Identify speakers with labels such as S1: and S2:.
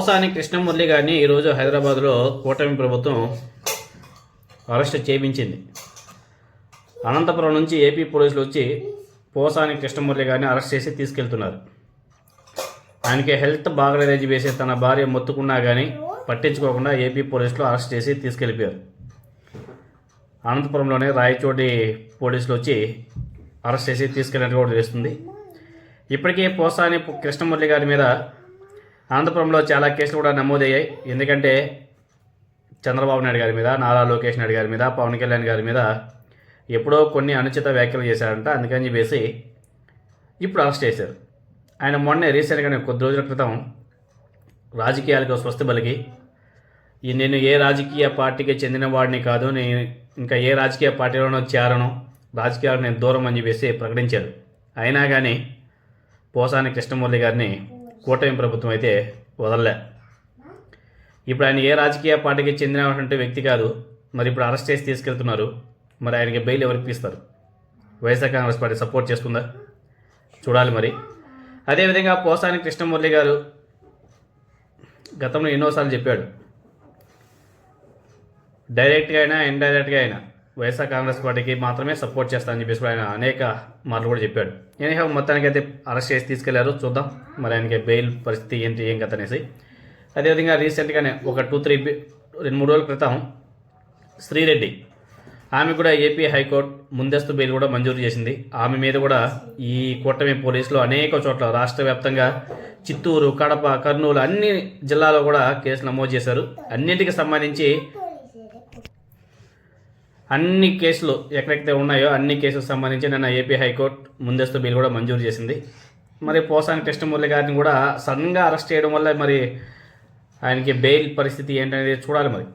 S1: మోసాని కృష్ణమురళి గారిని ఈరోజు హైదరాబాద్లో కూటమి ప్రభుత్వం అరెస్ట్ చేయించింది. అనంతపురం నుంచి ఏపీ పోలీసులు వచ్చి పోసాని కృష్ణమురళి గారిని అరెస్ట్ చేసి తీసుకెళ్తున్నారు. ఆయనకి హెల్త్ బాగలేదని వేసి తన భార్య మొత్తుకున్నా కానీ పట్టించుకోకుండా ఏపీ పోలీసులు అరెస్ట్ చేసి తీసుకెళ్ళిపోయారు అనంతపురంలోనే రాయచోటి పోలీసులు వచ్చి అరెస్ట్ చేసి తీసుకెళ్ళినట్టు కూడా తెలుస్తుంది. ఇప్పటికే పోసాని కృష్ణమురళి గారి మీద అనంతపురంలో చాలా కేసులు కూడా నమోదయ్యాయి. ఎందుకంటే చంద్రబాబు నాయుడు గారి మీద నారా లోకేష్ నాయుడు గారి మీద పవన్ కళ్యాణ్ గారి మీద ఎప్పుడో కొన్ని అనుచిత వ్యాఖ్యలు చేశారంట. అందుకని చెప్పేసి ఇప్పుడు అరెస్ట్ చేశారు. ఆయన మొన్నే రీసెంట్గానే కొద్ది రోజుల క్రితం రాజకీయాలకు స్వస్తి బలికి ఈ నేను ఏ రాజకీయ పార్టీకి చెందిన వాడిని కాదు నేను ఇంకా ఏ రాజకీయ పార్టీలోనో చేరను రాజకీయాలకు నేను దూరం అని చెప్పేసి ప్రకటించారు. అయినా కానీ పోసాని కృష్ణమురళి గారిని కూటమి ప్రభుత్వం అయితే వదలలే. ఇప్పుడు ఆయన ఏ రాజకీయ పార్టీకి చెందినటువంటి వ్యక్తి కాదు మరి ఇప్పుడు అరెస్ట్ చేసి తీసుకెళ్తున్నారు మరి ఆయనకి బెయిల్ ఎవరికి ఇస్తారు? వైఎస్ఆర్ కాంగ్రెస్ పార్టీ సపోర్ట్ చేస్తుందా? చూడాలి మరి. అదేవిధంగా పోసాని కృష్ణమురళి గారు గతంలో ఎన్నోసార్లు చెప్పాడు డైరెక్ట్గా అయినా ఇండైరెక్ట్గా అయినా వైఎస్ఆర్ కాంగ్రెస్ పార్టీకి మాత్రమే సపోర్ట్ చేస్తానని చెప్పేసి కూడా ఆయన అనేక మాటలు కూడా చెప్పాడు. ఎనీహౌ మొత్తానికి అయితే అరెస్ట్ చేసి తీసుకెళ్ళారు. చూద్దాం. మరి ఆయనకి బెయిల్ పరిస్థితి ఏంటి ఏం కథ అనేసి. అదేవిధంగా రీసెంట్గానే ఒక టూ త్రీ రెండు మూడు రోజుల క్రితం శ్రీరెడ్డి ఆమె కూడా ఏపీ హైకోర్టు ముందస్తు బెయిల్ కూడా మంజూరు చేసింది. ఆమె మీద కూడా ఈ కూటమి పోలీసులు అనేక చోట్ల రాష్ట్ర వ్యాప్తంగా చిత్తూరు కడప కర్నూలు అన్ని జిల్లాలో కూడా కేసులు నమోదు చేశారు. అన్నింటికి సంబంధించి అన్ని కేసులు ఎక్కడెక్కడైతే ఉన్నాయో అన్ని కేసులకు సంబంధించి నిన్న ఏపీ హైకోర్టు ముందస్తు బిల్ కూడా మంజూరు చేసింది. మరి పోసాని కృష్ణమూర్తి గారిని కూడా సడన్గా అరెస్ట్ చేయడం వల్ల మరి ఆయనకి బెయిల్ పరిస్థితి ఏంటనేది చూడాలి మరి.